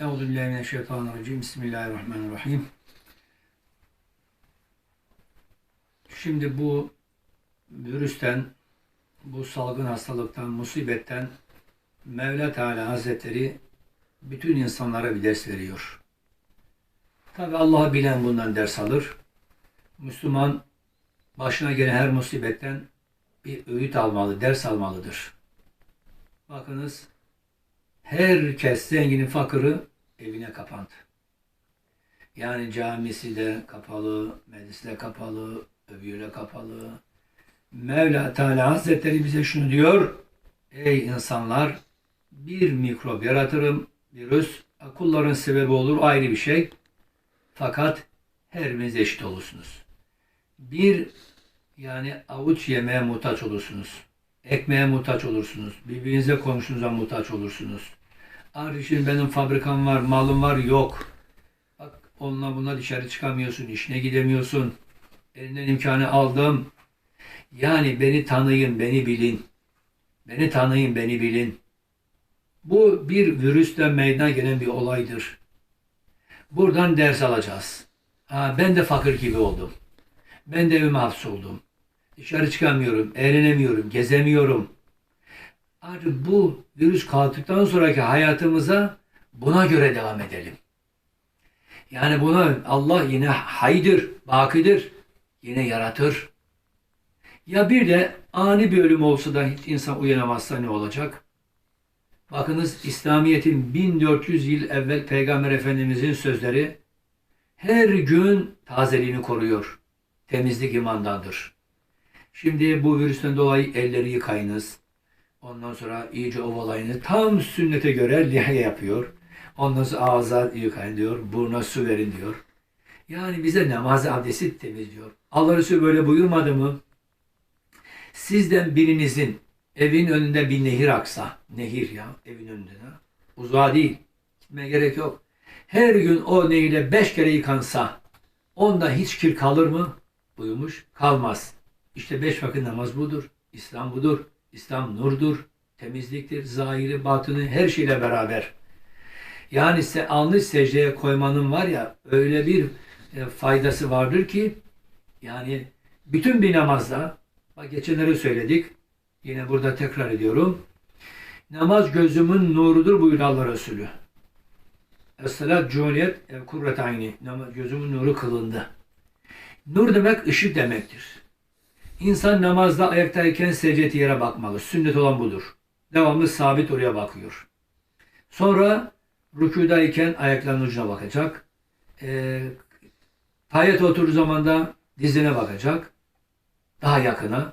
Euzubillahimineşşeytanirracim. Bismillahirrahmanirrahim. Şimdi bu virüsten, bu salgın hastalıktan, musibetten Mevla Teala Hazretleri bütün insanlara bir ders veriyor. Tabi Allah'ı bilen bundan ders alır. Müslüman başına gelen her musibetten bir öğüt almalı, ders almalıdır. Bakınız herkes zenginin fakiri evine kapandı. Yani camisi de kapalı, meclisi de kapalı, de kapalı. Mevla Teala Hazretleri bize şunu diyor. Ey insanlar bir mikrop yaratırım, virüs kulların sebebi olur ayrı bir şey. Fakat her eşit olursunuz. Bir yani avuç yemeğe muhtaç olursunuz. Ekmeğe muhtaç olursunuz. Birbirinize komşunuza muhtaç olursunuz. Kardeşim benim fabrikam var, malım var, yok. Bak onunla buna dışarı çıkamıyorsun, işine gidemiyorsun. Elinden imkanı aldım. Yani beni tanıyın, beni bilin. Beni tanıyın, beni bilin. Bu bir virüsten meydana gelen bir olaydır. Buradan ders alacağız. Ha, ben de fakir gibi oldum. Ben de evime hapsoldum. Dışarı çıkamıyorum, eğlenemiyorum, gezemiyorum. Artık bu virüs kalktıktan sonraki hayatımıza buna göre devam edelim. Yani buna Allah yine haydır, bakidir. Yine yaratır. Ya bir de ani bir ölüm olsa da hiç insan uyanamazsa ne olacak? Bakınız İslamiyet'in 1400 yıl evvel Peygamber Efendimizin sözleri her gün tazeliğini koruyor. Temizlik imandandır. Şimdi bu virüsten dolayı elleri yıkayınız. Ondan sonra iyice ovalayınız. Tam sünnete göre lihe yapıyor. Ondan sonra ağza yıkayın diyor. Buruna su verin diyor. Yani bize namaz abdesti temizliyor. Allah Resulü böyle buyurmadı mı? Sizden birinizin evin önünde bir nehir aksa. Nehir ya evin önünde. Ha? Uzağa değil. Gitmeye gerek yok. Her gün o nehirde beş kere yıkansa onda hiç kir kalır mı? Buyurmuş. Kalmaz. İşte beş vakit namaz budur. İslam budur. İslam nurdur. Temizliktir. Zahiri, batını her şeyle beraber. Yani se alnı secdeye koymanın var ya öyle bir e, faydası vardır ki yani bütün bir namazda bak geçenleri söyledik. Yine burada tekrar ediyorum. Namaz gözümün nurudur buyurdu Allah Resulü. Es-salat cumhuriyet ev kurret ayni. Gözümün nuru kılındı. Nur demek ışık demektir. İnsan namazda ayaktayken secdeti yere bakmalı. Sünnet olan budur. Devamlı sabit oraya bakıyor. Sonra rükudayken ayaklarının ucuna bakacak. E, tayet oturduğu zaman da dizine bakacak. Daha yakına.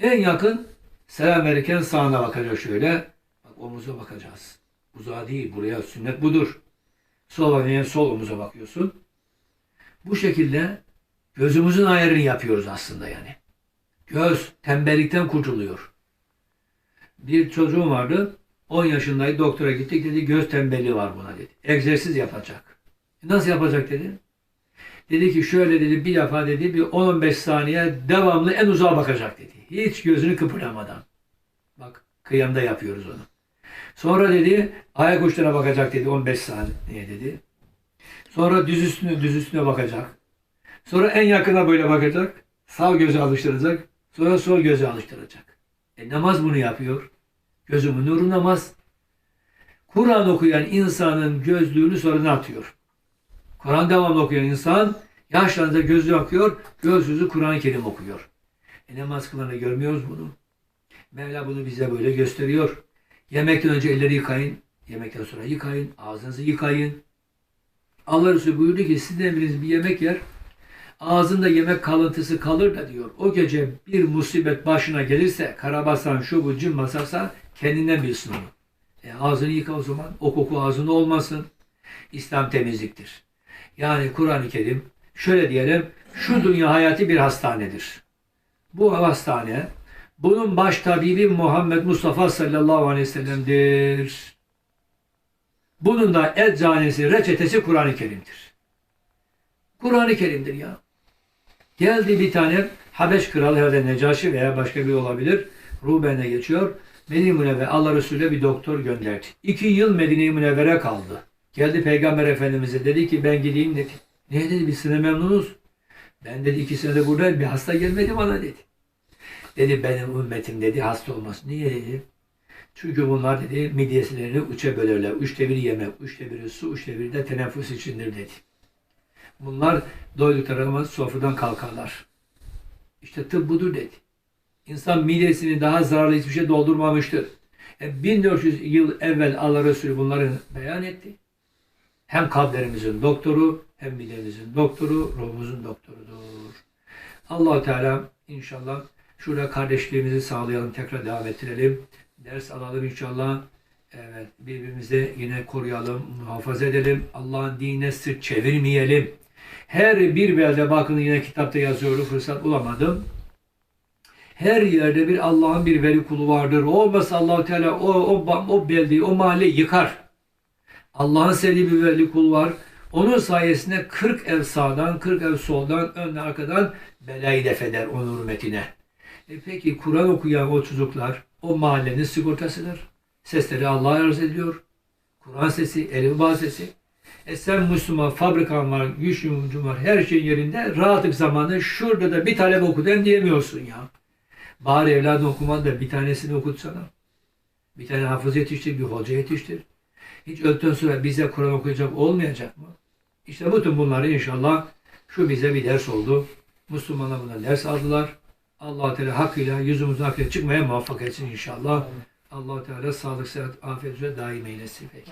En yakın selam verirken sağına bakacak şöyle. Bak omuza bakacağız. Uzağa değil buraya sünnet budur. Sol bakınca sol omuza bakıyorsun. Bu şekilde gözümüzün ayarını yapıyoruz aslında yani. Göz tembellikten kurtuluyor. Bir çocuğum vardı. 10 yaşındaydı. Doktora gittik dedi göz tembelliği var buna dedi. Egzersiz yapacak. Nasıl yapacak dedi. Dedi ki şöyle dedi bir defa dedi bir 10-15 saniye devamlı en uzağa bakacak dedi. Hiç gözünü kıpırdamadan. Bak kıyamda yapıyoruz onu. Sonra dedi ayak uçlarına bakacak dedi 15 saniye dedi. Sonra düz üstüne düz üstüne bakacak. Sonra en yakına böyle bakacak. Sağ gözü alıştıracak. Sonra sol gözü alıştıracak. E namaz bunu yapıyor. Gözümün nuru namaz. Kur'an okuyan insanın gözlüğünü sonra atıyor. Kur'an devamlı okuyan insan yaşlanınca gözü akıyor, gözlüğü Kur'an-ı Kerim okuyor. E namaz kılanı görmüyoruz bunu. Mevla bunu bize böyle gösteriyor. Yemekten önce elleri yıkayın, yemekten sonra yıkayın, ağzınızı yıkayın. Allah Resulü buyurdu ki sizden biriniz bir yemek yer, ağzında yemek kalıntısı kalır da diyor. O gece bir musibet başına gelirse, karabasan şu bu cin basarsa kendinden bilsin onu. E, ağzını yıka o zaman. O koku ağzında olmasın. İslam temizliktir. Yani Kur'an-ı Kerim şöyle diyelim şu dünya hayatı bir hastanedir. Bu hastane bunun baş tabibi Muhammed Mustafa sallallahu aleyhi ve sellem'dir. Bunun da eczanesi, reçetesi Kur'an-ı Kerim'dir. Kur'an-ı Kerim'dir ya. Geldi bir tane Habeş kralı herhalde Necaşi veya başka bir olabilir. Ruben'e geçiyor. Medine Münevvere Allah Resulü'ne bir doktor gönderdi. İki yıl Medine-i Münevvere kaldı. Geldi Peygamber Efendimiz'e dedi ki ben gideyim dedi. Niye dedi biz size memnunuz. Ben dedi iki senede buradayım bir hasta gelmedi bana dedi. Dedi benim ümmetim dedi hasta olmaz. Niye dedi? Çünkü bunlar dedi midyeslerini üçe bölerler. Üçte biri yemek, üçte biri su, üçte biri de teneffüs içindir dedi. Bunlar doydukları zaman sofradan kalkarlar. İşte tıp budur dedi. İnsan midesini daha zararlı hiçbir şey doldurmamıştır. E, 1400 yıl evvel Allah Resulü bunları beyan etti. Hem kalplerimizin doktoru, hem midemizin doktoru, ruhumuzun doktorudur. allah Teala inşallah şurada kardeşliğimizi sağlayalım, tekrar devam ettirelim. Ders alalım inşallah. Evet, birbirimizi yine koruyalım, muhafaza edelim. Allah'ın dinine sırt çevirmeyelim. Her bir belde bakın yine kitapta yazıyor, fırsat bulamadım. Her yerde bir Allah'ın bir veli kulu vardır. O olmasa Allahu Teala o, o, o beldeyi, o mahalleyi yıkar. Allah'ın sevdiği bir veli kul var. Onun sayesinde 40 ev sağdan, 40 ev soldan, önden arkadan belayı def eder onun hürmetine. E peki Kur'an okuyan o çocuklar o mahallenin sigortasıdır. Sesleri Allah'a arz ediliyor. Kur'an sesi, elif sesi. E sen Müslüman, fabrikan var, güç yumrucun var, her şeyin yerinde rahatlık zamanı şurada da bir talep okudan diyemiyorsun ya. Bari evladın okuman da bir tanesini okutsana. Bir tane hafız yetiştir, bir hoca yetiştir. Hiç öldükten sonra bize Kur'an okuyacak olmayacak mı? İşte bütün bunları inşallah şu bize bir ders oldu. Müslümanlar buna ders aldılar. allah Teala hakkıyla yüzümüzün hakkıyla çıkmaya muvaffak etsin inşallah. allah Teala sağlık, sıhhat, afiyet üzere daim eylesin. Peki.